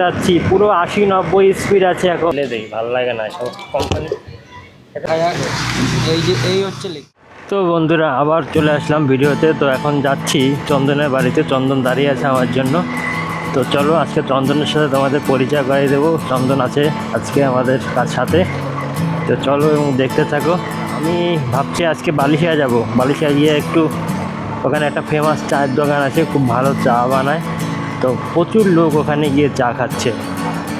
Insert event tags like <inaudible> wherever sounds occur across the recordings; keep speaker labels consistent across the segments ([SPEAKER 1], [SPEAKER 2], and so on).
[SPEAKER 1] যাচ্ছি পুরো আশি নব্বই স্পিড আছে এখন। দেই ভালো লাগে না সব কোম্পানি
[SPEAKER 2] এই যে এই হচ্ছে
[SPEAKER 1] তো বন্ধুরা আবার চলে আসলাম ভিডিওতে। তো এখন যাচ্ছি চন্দনের বাড়িতে। চন্দন দাঁড়িয়ে আছে আমার জন্য। তো চলো আজকে চন্দনের সাথে তোমাদের পরিচয় করিয়ে দেবো। চন্দন আছে আজকে আমাদের কার সাথে। তো চলো এবং দেখতে থাকো। আমি ভাবছি আজকে বালিশিয়া যাব। বালিশিয়া গিয়ে একটু ওখানে একটা ফেমাস চায়ের দোকান আছে খুব ভালো চা বানায়। তো প্রচুর লোক ওখানে গিয়ে চা খাচ্ছে।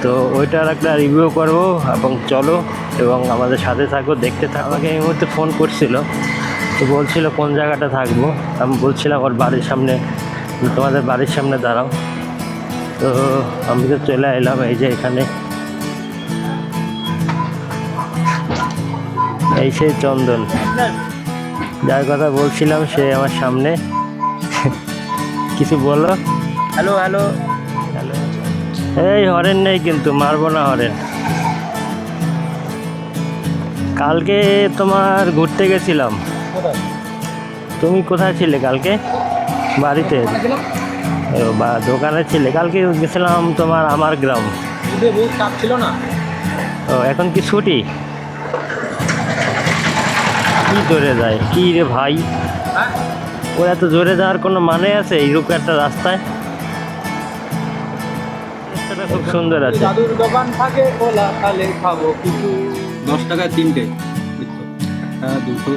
[SPEAKER 1] তো ওইটার একটা রিভিউ করব এবং চলো এবং আমাদের সাথে থাকো, দেখতে থাকো। আমাকে এই মুহূর্তে ফোন করছিল, তো বলছিল কোন জায়গাটা থাকব। আমি বলছিলাম ওর বাড়ির সামনে, তোমাদের বাড়ির সামনে দাঁড়াও। তো আমি তো চলে এলাম এই যে এখানে। এই সেই চন্দন। যার কথা বলছিলাম সে আমার সামনে। <laughs> কিছু বলো।
[SPEAKER 2] হ্যালো হ্যালো
[SPEAKER 1] হ্যালো এই হরেন নেই কিন্তু, মারবো না হরেন। কালকে তোমার ঘুরতে গেছিলাম। তুমি কোথায় ছিলে কালকে? বাড়িতে? বা, দোকানে ছিলে। কালকে গেছিলাম তোমার আমার গ্রাম।
[SPEAKER 2] ছিল না
[SPEAKER 1] ও, এখন কি ছুটি? কি জোরে যায়? কি রে ভাই?
[SPEAKER 2] হ্যাঁ
[SPEAKER 1] ও এত জোরে যাওয়ার কোনো মানে আছে? এইরকম একটা রাস্তায়? খুব সুন্দর আছে।
[SPEAKER 2] দাদুর দোকান থাকে খোলা তাহলে খাব কিছু। দশ টাকায় তিনটে। একটা দুটো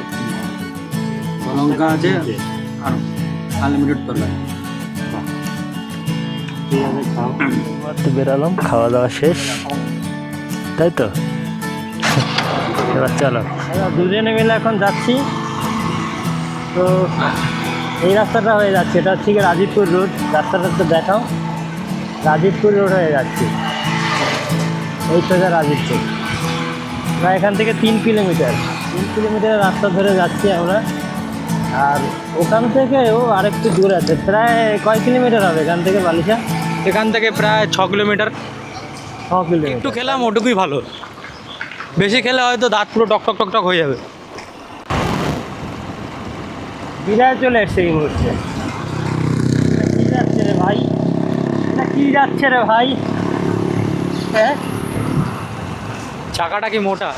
[SPEAKER 2] লঙ্কা আছে আর আনলিমিটেড তরকারি।
[SPEAKER 1] বেরালাম খাওয়া দাওয়া শেষ। তাই তো? এবার চলো। দুজনে মিলে এখন যাচ্ছি। তো এই রাস্তাটা হয়ে যাচ্ছে। এটা হচ্ছে গিয়ে রাজীবপুর রোড। রাস্তাটা তো দেখাও। রাজীবপুর রোড হয়ে যাচ্ছে। এই সোজা রাজীবপুর। প্রায় এখান থেকে তিন কিলোমিটার। তিন কিলোমিটার রাস্তা ধরে যাচ্ছি আমরা। আর ওখান থেকেও আরেকটু দূর আছে। প্রায় কয় কিলোমিটার হবে এখান থেকে বালিশা?
[SPEAKER 2] এখান থেকে প্রায় ছ কিলোমিটার।
[SPEAKER 1] ছ কিলোমিটার।
[SPEAKER 2] একটু খেলাম ওটুকুই ভালো। বেশি খেলে হয়তো দাঁত পুরো টক টক টক টক হয়ে যাবে।
[SPEAKER 1] বিদায় চলে এসছে এই মুহূর্তে কি যাচ্ছে রে ভাই এটা যাচ্ছে রে ভাই। হ্যাঁ?
[SPEAKER 2] চাকাটা কি মোটা?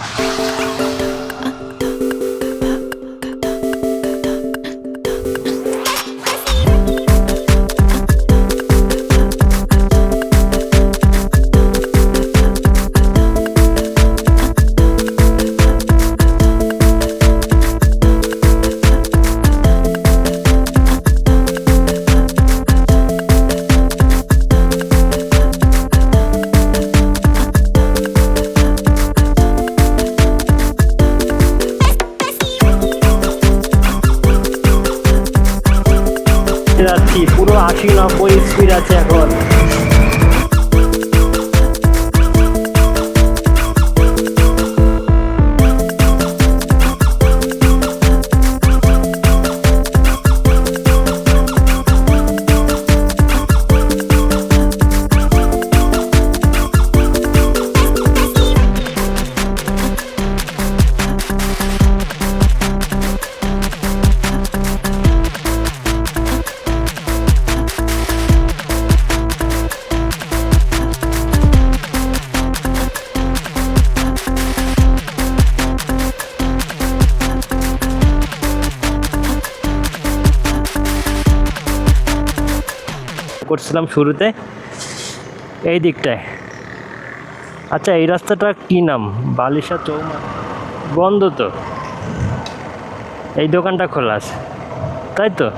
[SPEAKER 1] নব্বই স্পিড আছে করছিলাম শুরুতে এই দিকটায়। আচ্ছা এই রাস্তাটা কি নাম? বালিশা চৌমা বন্ধ তো। এই দোকানটা খোলা আছে। তাই তো?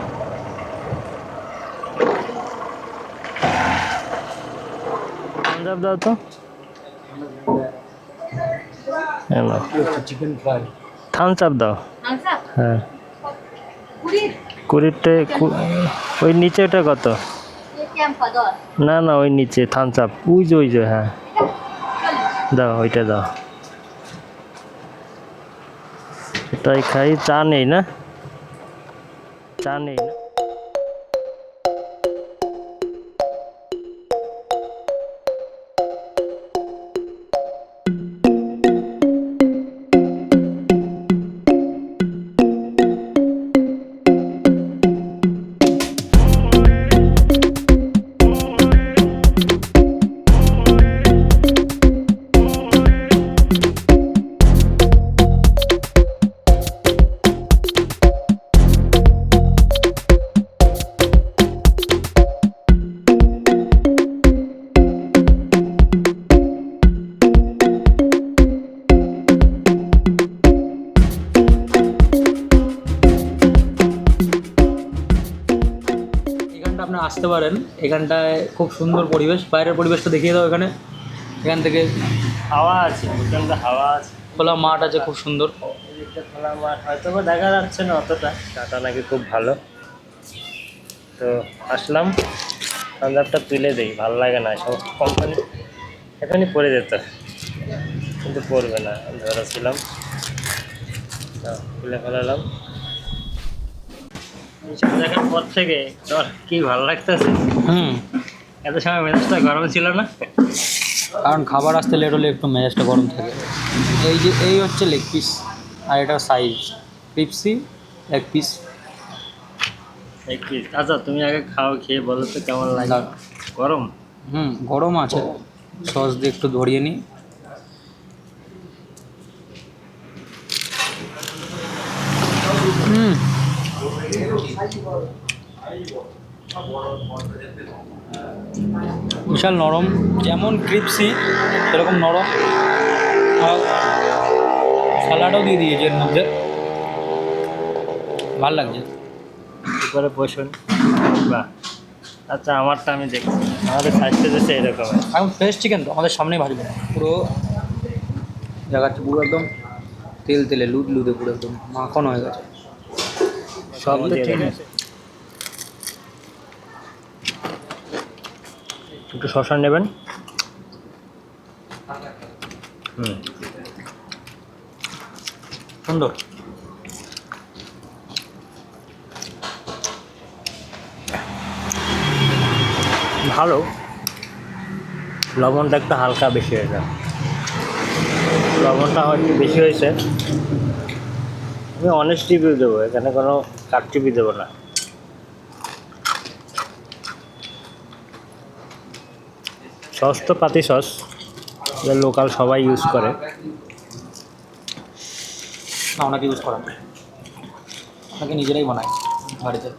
[SPEAKER 1] পাঞ্জাব দাও তো। থামস আপ দাও। হ্যাঁ।
[SPEAKER 3] কুড়ি
[SPEAKER 1] কুড়িটা কু- ওই নিচেটা কত? না না ওই নিচে থামস আপ ওই যে ওই যে হ্যাঁ। দাও ওইটা দাও। এটাই খাই চা নেই না? চা নেই না?
[SPEAKER 2] আসতে পারেন। এখানটায় খুব সুন্দর পরিবেশ। বাইরের পরিবেশটা দেখিয়ে দাও এখানে। এখান থেকে
[SPEAKER 1] হাওয়া আছে প্রচণ্ড হাওয়া আছে।
[SPEAKER 2] খোলা মাঠ আছে খুব সুন্দর।
[SPEAKER 1] খোলা মাঠ হয়তো বা দেখা যাচ্ছে না অতটা। কাটা নাকি খুব ভালো। তো আসলাম। পাঞ্জাবটা তুলে দিই ভালো লাগে না সব কোম্পানি এখানে পরে যেত কিন্তু পড়বে না ধরেছিলাম। তো খুলে ফেলালাম। এইসব দেখার পর থেকে তোর কি ভালো লাগতেছে।
[SPEAKER 2] হুম।
[SPEAKER 1] এত সময় মেজাজটা গরম ছিল না?
[SPEAKER 2] কারণ খাবার আসতে লেট হলে একটু মেজাজটা গরম থাকে। এই যে এই হচ্ছে লেগ পিস আর এটা সাইজ পিপসি লেগ পিস
[SPEAKER 1] এক piece। আচ্ছা তুমি আগে খাও খেয়ে বলো তো কেমন লাগে। গরম?
[SPEAKER 2] হুম গরম আছে। সস দিয়ে একটু ধরিয়ে নিই। বিশাল নরম যেমন ক্রিপসি সেরকম নরম। আর স্যালাডও দিয়ে দিয়েছে এর মধ্যে। ভালো লাগছে।
[SPEAKER 1] উপরে বসুন। বাহ। আচ্ছা আমারটা আমি দেখছি। আমাদের স্বাস্থ্য দেশে এরকম।
[SPEAKER 2] এখন ফ্রেশ চিকেন তো আমাদের সামনেই ভাজবে। পুরো দেখাচ্ছে পুরো একদম তেল তেলে লুদ লুদে পুরো একদম। মাখন হয়ে গেছে।
[SPEAKER 1] সব
[SPEAKER 2] তো ঠিক আছে।
[SPEAKER 1] একটু শশা নেবেন। হুম।
[SPEAKER 2] সুন্দর।
[SPEAKER 1] ভালো। লবণটা একটু হালকা বেশি হয়েছে লবণটা হয়তো বেশি হয়েছে। আমি অনেস্ট রিভিউ দেবো এখানে কোনো কাটটিপি দেবো না। সস তো পাতি সস লোকাল সবাই ইউজ করে।
[SPEAKER 2] না ওনাকে ইউজ করা। ওনাকে নিজেরাই বানায় বাড়িতে।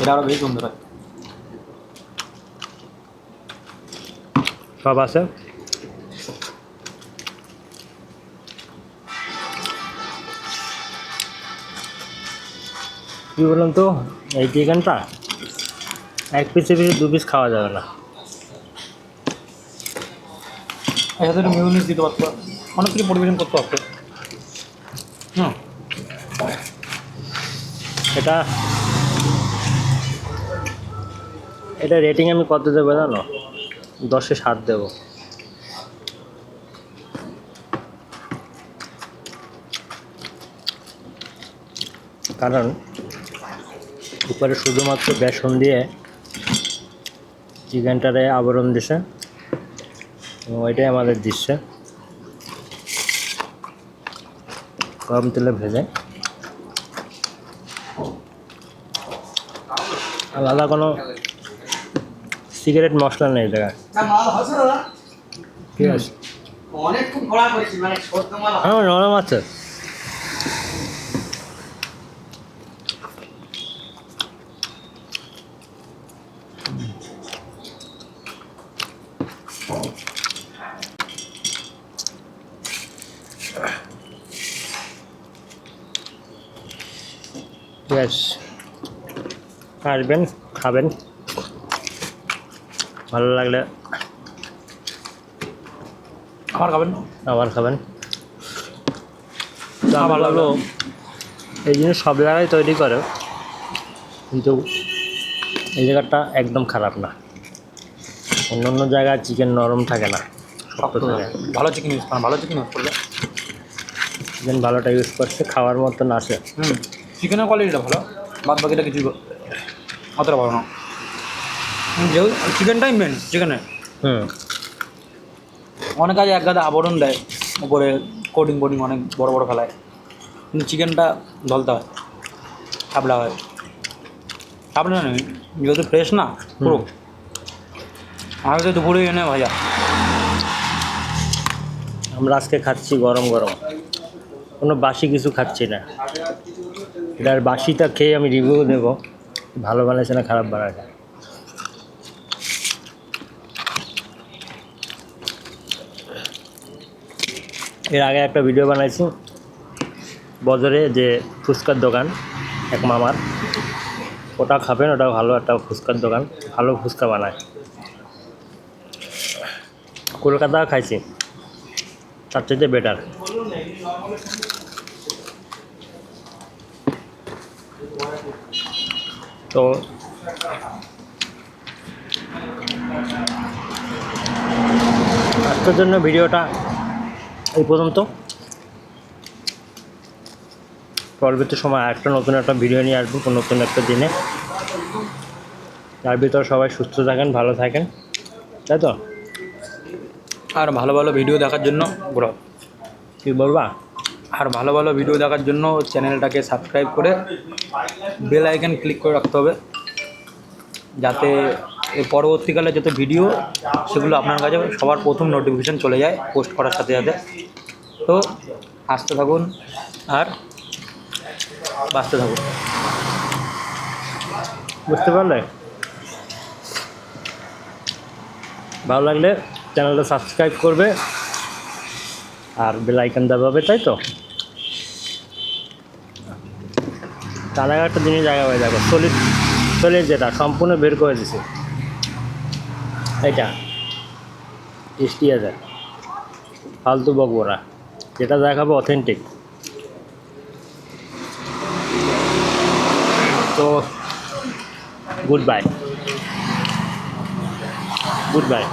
[SPEAKER 2] এটা আরও বেশি সুন্দর হয়।
[SPEAKER 1] সব আছে? কী বললাম তো? এই চিকেনটা এক পিসে পিসে দু পিস খাওয়া যাবে না।
[SPEAKER 2] এর একটু মিউনিস দিতে পারতো। অনেক কিছু পরিবেশন করতে পারতো। হুম।
[SPEAKER 1] এটা এটা রেটিং আমি কত দেবো জানো? দশে সাত দেবো। কারণ উপরে শুধুমাত্র বেসন দিয়ে চিকেনটারে আবরণ দিছে। এবং ওইটাই আমাদের দিচ্ছে। গরম তেলে ভেজে। আলাদা কোনো সিগারেট মশলা নেই দেখা ঠিক আছে।
[SPEAKER 4] করেছি মানে
[SPEAKER 1] হ্যাঁ নরম আছে। ব্যাস আসবেন খাবেন। ভালো লাগলে
[SPEAKER 2] আমার খাবেন?
[SPEAKER 1] আবার খাবেন।
[SPEAKER 2] লাগল।
[SPEAKER 1] লাগল। এই জিনিস সব জায়গায় তৈরি করে কিন্তু এই জায়গাটা একদম খারাপ না। অন্য অন্য জায়গায় চিকেন নরম থাকে না শক্ত থাকে।
[SPEAKER 2] ভালো চিকেন ইউজ করেন ভালো চিকেন ইউজ করলে?
[SPEAKER 1] চিকেন ভালোটা ইউজ করছে খাওয়ার মতন আছে
[SPEAKER 2] হুম চিকেনের কোয়ালিটিটা ভালো বাদ বাকিটা কিছু অতটা ভালো না। যেহেতু চিকেনটাই মেন চিকেনের
[SPEAKER 1] হুম।
[SPEAKER 2] অনেক কাজে এক গাদা আবরণ দেয় উপরে কোডিং বোডিং অনেক বড় বড় ফেলায়। কিন্তু চিকেনটা ধলতে হয় থাবলা হয়। থাবলা নেই যেহেতু ফ্রেশ না পুরো। তো দুপুরে এনে ভাজা।
[SPEAKER 1] আমরা আজকে খাচ্ছি গরম গরম। কোনো বাসি কিছু খাচ্ছি না। এটার বাসিটা খেয়ে আমি রিভিউ দেবো। ভালো বানাইছে না খারাপ বানাইছে? এর আগে একটা ভিডিও বানাইছি। বজরে যে ফুচকার দোকান, এক মামার। ওটা খাবেন ওটা ভালো, একটা ফুচকার দোকান। ভালো ফুচকা বানায়। কলকাতা খাইছি। তার চাইতে বেটার তো আজকের জন্য ভিডিওটা এই পর্যন্ত। পরবর্তী সময় একটা নতুন একটা ভিডিও নিয়ে আসব নতুন একটা দিনে। তার ভিতর সবাই সুস্থ থাকেন, ভালো থাকেন। তাই তো?
[SPEAKER 2] আর ভালো ভালো ভিডিও দেখার জন্য ব্রো
[SPEAKER 1] কি বলবা?
[SPEAKER 2] আর ভালো ভালো ভিডিও দেখার জন্য চ্যানেলটাকে সাবস্ক্রাইব করে বেল আইকন ক্লিক করে রাখতে হবে। যাতে পরবর্তীকালে যত ভিডিও সেগুলো আপনার কাছে সবার প্রথম নোটিফিকেশান চলে যায় পোস্ট করার সাথে সাথে। তো আসতে থাকুন আর বাঁচতে থাকুন।
[SPEAKER 1] বুঝতে পারলে? ভালো লাগলে চ্যানেলটা সাবস্ক্রাইব করবে আর বেল আইকন দাবাবে তাই তো? তার আগে একটা জিনিস জায়গা হয়ে দেখো সলিড সলিড যেটা, সম্পূর্ণ বের করে দিছে। এটা টেস্টি আছে ফালতু বকবরা যেটা দেখাবে অথেন্টিক তো গুড বাই গুড বাই